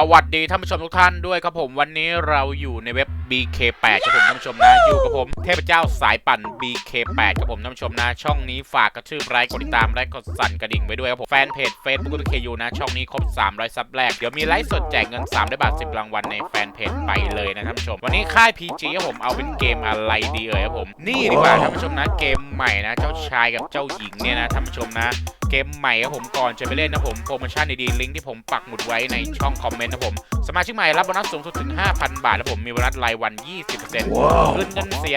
สวัสดีท่านผู้ชมทุกท่านด้วยครับผมวันนี้เราอยู่ในเว็บ BK8 ครับผมท่านผู้ชมนะอยู่กับผมเทพเจ้าสายปั่น BK8 ครับผมท่านผู้ชมนะ ช่องนี้ฝากกระชื่อไลค์กดติดตามและกดสั่นกระดิ่งไว้ด้วยครับผมแฟนเพจ Facebook ก็เคยูนะ ช่องนี้ครบ 300 ซับแรก เดี๋ยวมีไลฟ์สดแจกเงิน3ได้บาท 10 รางวัลในแฟนเพจไปเลยนะท่านผู้ชม วันนี้ค่าย PG ครับผมเอาเป็นเกมอะไรดีเอ่ยครับผมนี่ดีกว่าท่านผู้ชมนะเกมใหม่นะ เจ้าชายกับเจ้าหญิงเนี่ยนะท่านผู้ชมนะ กมใหม่ครับผมก่อนจะไปเล่นนะผมโปรโมชั่นดีๆลิงก์ที่ผมปักหมุดไว้ในช่องคอมเมนต์นะผมสมาชิกใหม่รับโบนัสสูงสุดถึง 5,000 บาทนะผมมีโบนัสรายวัน 20%คืนเงินเสีย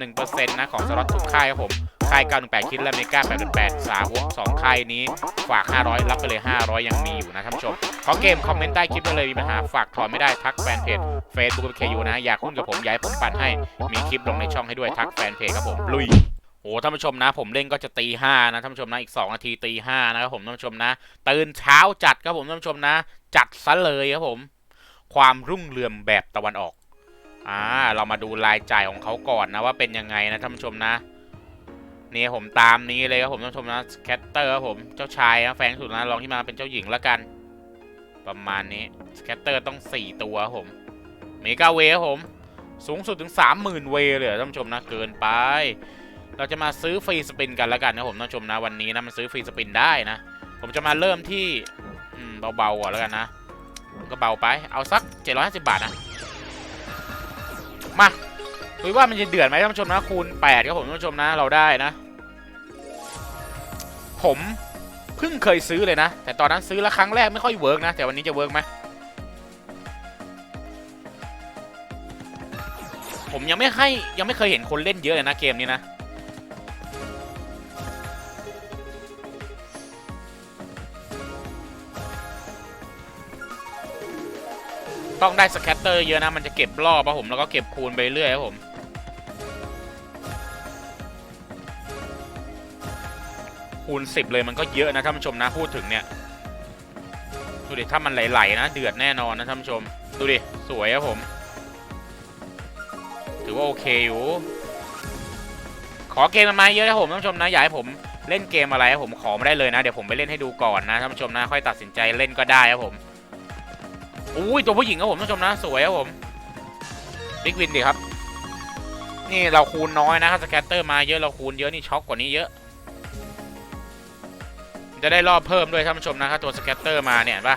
1.1%นะของสล็อตทุกค่ายครับผมค่าย918คิดและเมกา888สาวก2ค่ายนี้ฝาก 500 รับไปเลย 500 ยังมีอยู่นะท่านผู้ชม ขอเกมคอมเมนต์ใต้คลิปได้เลยมีปัญหาฝากถอนไม่ได้ทักแฟนเพจ Facebook เคยูนะ อยากหุ้นกับผมอยากให้ผมปั่นให้ มีคลิปลงในช่องให้ด้วยทักแฟนเพจครับผม ลุย โอ้ท่านผู้ชมนะ ผมเล่นก็จะตีห้านะท่านผู้ชมนะอีก2นาทีตีห้านะครับผมท่านผู้ชมนะตื่นเช้าจัดครับผมท่านผู้ชมนะ จัดซะเลยครับผม ความรุ่งเรืองแบบตะวันออกอ่าเรามาดูรายจ่ายของเขาก่อนนะว่าเป็นยังไงนะท่านผู้ชมนะนี่ผมตามนี้เลยครับผมท่านผู้ชมนะแคตเตอร์ครับผมเจ้าชายนะแฟนสุดนะลองที่มาเป็นเจ้าหญิงแล้วกัน ประมาณนี้สแคตเตอร์ต้อง4ตัวครับผมเมกาเวครับผมสูงสุดถึง30,000เวเลยท่านผู้ชมนะเกินไป เราจะมาซื้อฟรีสปินกันแล้วกันนะผมท่านชมนะวันนี้นะมันซื้อฟรีสปินได้นะ ผมจะมาเริ่มที่เบาๆก่อนแล้วกันนะก็เบาไปเอาสัก 750 บาทนะมาดูว่ามันจะเดือดไหมท่านผู้ชมนะคูณ8ครับผมท่านผู้ชมนะเราได้นะ ผมเพิ่งเคยซื้อเลยนะ แต่ตอนนั้นซื้อแล้วครั้งแรกไม่ค่อยเวิร์กนะ แต่วันนี้จะเวิร์กไหมผมยังไม่ให้ยังไม่เคยเห็นคนเล่นเยอะเลยนะเกมนี้นะ ต้องได้สแคตเตอร์เยอะนะ มันจะเก็บรอบครับผม แล้วก็เก็บคูณไปเรื่อยครับผม คูณ 10 เลยมันก็เยอะนะท่านผู้ชมนะพูดถึงเนี่ย ดูดิ ถ้ามันไหลๆนะ เดือดแน่นอนนะท่านผู้ชม ดูดิ สวยครับผม ถือว่าโอเคอยู่ ขอเกมมันมาเยอะครับผมท่านผู้ชมนะ อยากให้ผมเล่นเกมอะไรครับผมขอมาได้เลยนะ เดี๋ยวผมไปเล่นให้ดูก่อนนะท่านผู้ชมนะ ค่อยตัดสินใจเล่นก็ได้ครับผม อุ้ยตัวผู้หญิงครับผมท่านผู้ชมนะ สวยครับผมบิ๊กวินดิครับ นี่เราคูณน้อยนะครับสแกตเตอร์มาเยอะเราคูณเยอะนี่ช็อกกว่านี้เยอะ จะได้รอบเพิ่มด้วยท่านผู้ชมนะครับตัวสแกตเตอร์มาเนี่ยเห็นปะ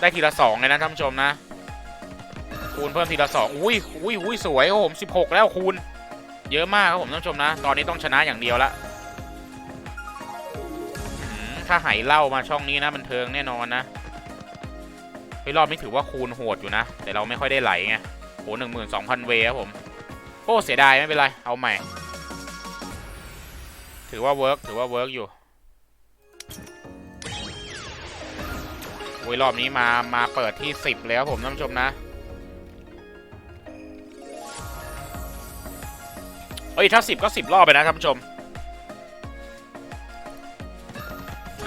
ได้ทีละสองเลยนะท่านผู้ชมนะ คูณเพิ่มทีละสองอุ้ยอุ้ยอุ้ยสวยครับผมสิบหกแล้วคูณ เยอะมากครับผมท่านผู้ชมนะ ตอนนี้ต้องชนะอย่างเดียวละถ้าไหเล่ามาช่องนี้นะบันเทิงแน่นอนนะ ฮ้ยรอบนี้ถือว่าคูณโหดอยู่นะ แต่เราไม่ค่อยได้ไหลไงโหหนึ่งหมื่นสองพันเวครับผมโอ้เสียดายไม่เป็นไร เอาใหม่ ถือว่าเวิร์กถือว่าเวิร์กอยู่โอ้ยรอบนี้มามาเปิดที่สิบแล้วผมท่านผู้ชมนะเอ้ยถ้าสิบก็สิบรอบไปนะท่านผู้ชม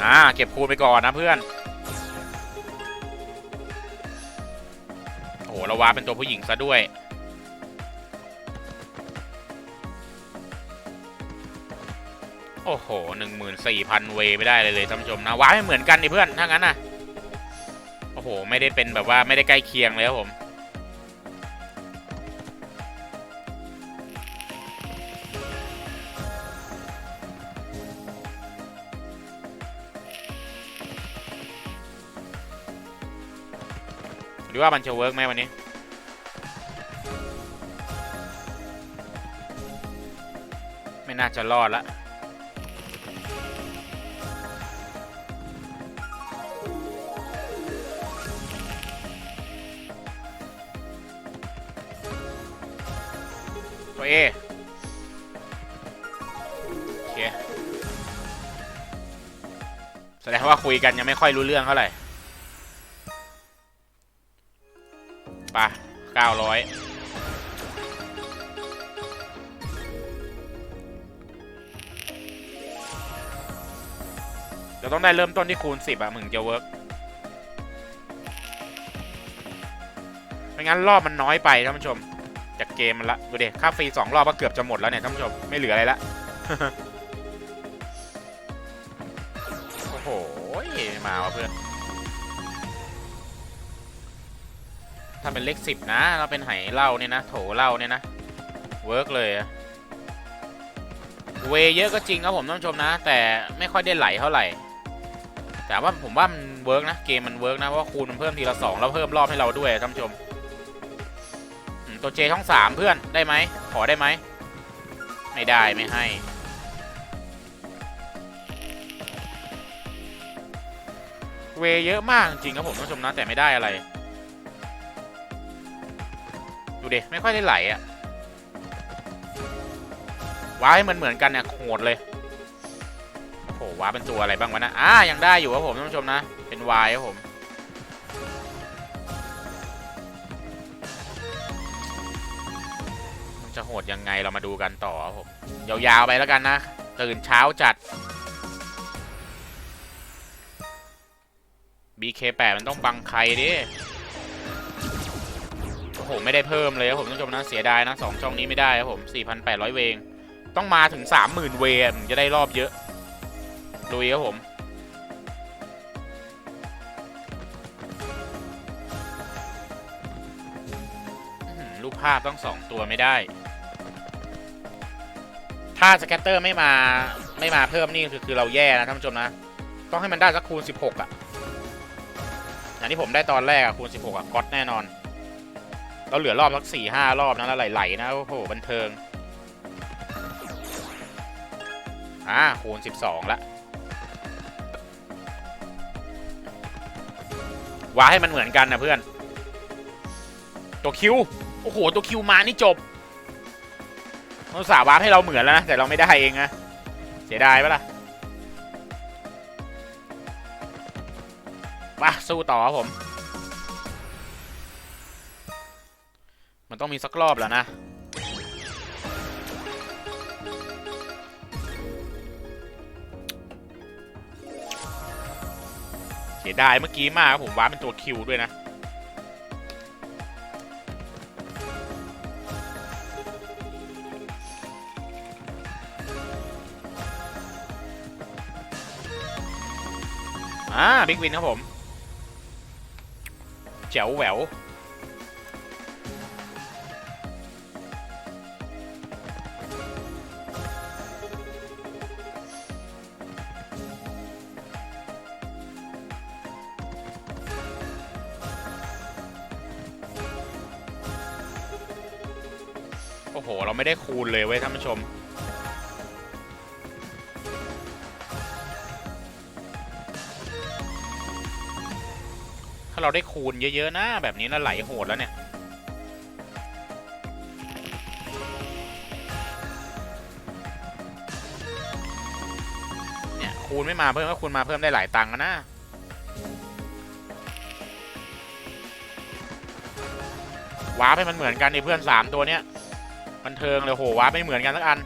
อ่าเก็บคูณไปก่อนนะเพื่อน โอ้โหเราวาเป็นตัวผู้หญิงซะด้วย โอ้โหหนึ่งหมื่นสี่พันเวไม่ได้เลยเลยท่านผู้ชมนะว้าไม่เหมือนกันดิเพื่อนถ้างั้นนะโอ้โห ไม่ได้เป็นแบบว่าไม่ได้ใกล้เคียงเลยครับผมหรือว่ามันจะเวิร์กไหมวันนี้ ไม่น่าจะรอดละตัวเอโอเแสดงว่าคุยกันยังไม่ค่อยรู้เรื่องเท่าไหร่ป่ะ900 จะต้องได้เริ่มต้นที่คูณ10อะมึงจะเวิร์กไม่งั้นรอบมันน้อยไปท่านผู้ชม จากเกมมันละดูเด็กค่าฟรีสองรอบก็เกือบจะหมดแล้วเนี่ยท่านผู้ชมไม่เหลืออะไรละโอ้โหมาวะเพื่อนถ้าเป็นเลขสิบนะ เราเป็นไหเล่าเนี่ยนะ โถเล่าเนี่ยนะ เวิร์กเลยเวเยอะก็จริงครับผมท่านผู้ชมนะ แต่ไม่ค่อยได้ไหลเท่าไหร่ แต่ว่าผมว่ามันเวิร์กนะเกมมันเวิร์กนะเพราะคูณมันเพิ่มทีละสองแล้วเพิ่มรอบให้เราด้วยท่านผู้ชมตัวเจช่องสามเพื่อนได้ไหมขอได้ไหมไม่ได้ไม่ให้เวเยอะมากจริงครับผมท่านผู้ชมนะแต่ไม่ได้อะไรดูเดิไม่ค่อยได้ไหลอะว้าให้มันเหมือนกันเนี่ยโหดเลย ว้าเป็นตัวอะไรบ้างวะนะอ่ายังได้อยู่ครับผมท่านผู้ชมนะ เป็นวายครับผมมันจะโหดยังไงเรามาดูกันต่อครับผมยาวๆไปแล้วกันนะ ตื่นเช้าจัด BK8 มันต้องบังใครดิโอ้โห ไม่ได้เพิ่มเลยครับผมท่านผู้ชมนะเสียดายนะสองช่องนี้ไม่ได้ครับผม 4,800 เวง ต้องมาถึง 30,000 เวงถึงจะได้รอบเยอะ ลุยครับผม รูปภาพต้องสองตัวไม่ได้ ถ้าสแกตเตอร์ไม่มาไม่มาเพิ่มนี่คือคือเราแย่นะท่านผู้ชมนะ ต้องให้มันได้สักคูณ 16 อะอย่างที่ผมได้ตอนแรกอะคูณ 16อะก๊อตแน่นอน เราเหลือรอบสักสี่ห้ารอบนะแล้วไหลๆนะ โอ้โห บันเทิง อ่าคูณ 12 ละ วาให้มันเหมือนกันนะเพื่อน ตัวคิว โอ้โห ตัวคิวมานี่จบมันสาวาร์ให้เราเหมือนแล้วนะ แต่เราไม่ได้เองนะ เสียดายปะล่ะมาสู้ต่อครับผม มันต้องมีสักรอบแล้วนะ เสียดายเมื่อกี้มากครับผมว้าเป็นตัวคิวด้วยนะ อ่าบิ๊กวินครับผม เจ๋วแหวว ไม่ได้คูณเลยเว้ยท่านผู้ชม ถ้าเราได้คูณเยอะๆนะ แบบนี้น่าไหลโหดแล้วเนี่ย เนี่ย คูณไม่มาเพิ่มก็คูณมาเพิ่มได้หลายตังค์นะวาร์ปให้มันเหมือนกันในเพื่อนสามตัวเนี้ย บันเทิงเลยโหวาไม่เหมือนกันสักอัน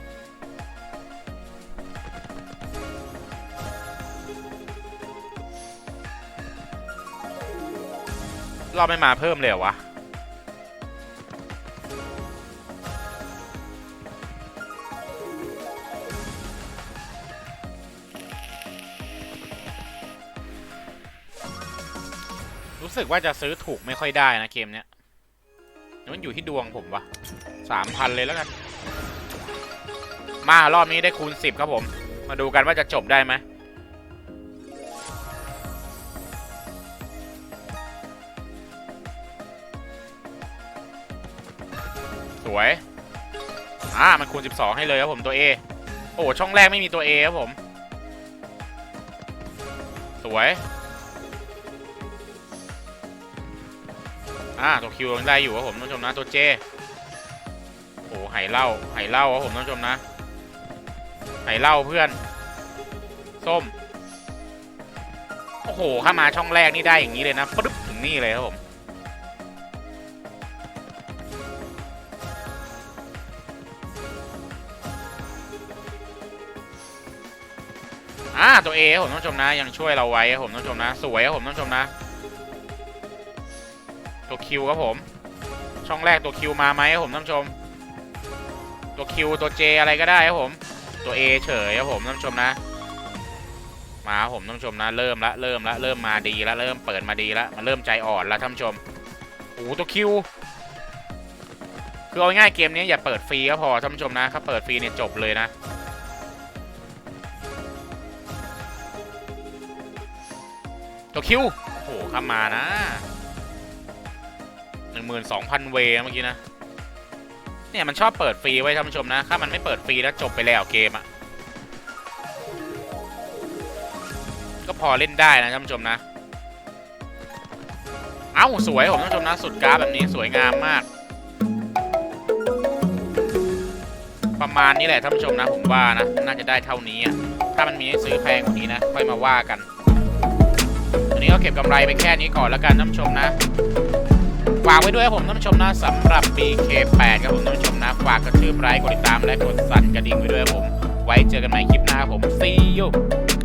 รอไม่มาเพิ่มเลยวะรู้สึกว่าจะซื้อถูกไม่ค่อยได้นะเกมเนี้ยมันอยู่ที่ดวงผมวะ สามพันเลยแล้วกัน มารอบนี้ได้คูณสิบครับผม มาดูกันว่าจะจบได้ไหมสวย อ่า มันคูณ 12 ให้เลยครับผมตัว A โอ้ ช่องแรกไม่มีตัว A ครับผม สวย อ่า ตัว Q ยังได้อยู่ครับผมท่านผู้ชมนะ ตัว J โอ้ไหเหล่าไหเหล่าครับผมท่านผู้ชมนะไหเหล่าเพื่อน ส้ม โอ้โหข้ามาช่องแรกนี่ได้อย่างนี้เลยนะปึ๊บถึงนี่เลยครับผมอ่าตัว A ครับผมท่านผู้ชมนะ ยังช่วยเราไว้ครับผมท่านผู้ชมนะ สวยครับผมท่านผู้ชมนะ ตัว Q ครับผม ช่องแรกตัว Q มาไหมครับผมท่านผู้ชม ตัว Q ตัว J อะไรก็ได้ครับผม ตัว A เฉยครับผมท่านผู้ชมนะ มาผมท่านผู้ชมนะ เริ่มละเริ่มละเริ่มมาดีละเริ่มเปิดมาดีละมันเริ่มใจอ่อนล้วท่านผู้ชมโอ้ตัวคิวคือเอาง่ายเกมนี้อย่าเปิดฟรีก็พอท่านผู้ชมนะถ้าเปิดฟรีเนี่ยจบเลยนะตัวคิวโอ้โหเข้ามานะหนึ่งหมื่นสองพันเวเมื่อกี้นะ เนี่ยมันชอบเปิดฟรีไว้ท่านผู้ชมนะ ถ้ามันไม่เปิดฟรีแล้วจบไปแล้วเกมอะก็พอเล่นได้นะท่านผู้ชมนะ เอ้าสวยผมท่านผู้ชมนะ สุดกราฟแบบนี้สวยงามมาก ประมาณนี้แหละท่านผู้ชมนะ ผมว่านะ น่าจะได้เท่านี้อะถ้ามันมีให้ซื้อแพงกว่านี้นะ ค่อยมาว่ากันอันนี้ก็เก็บกำไรไปแค่นี้ก่อนแล้วกันท่านผู้ชมนะ ฝากไว้ด้วยครับผมท่านผู้ชมนะสำหรับ BK8 ครับผมท่านผู้ชมนะฝากกระชืบไลค์กดติดตามและกดสั่นกระดิ่งไว้ด้วยครับผม ไว้เจอกันใหม่คลิปหน้าครับผม see you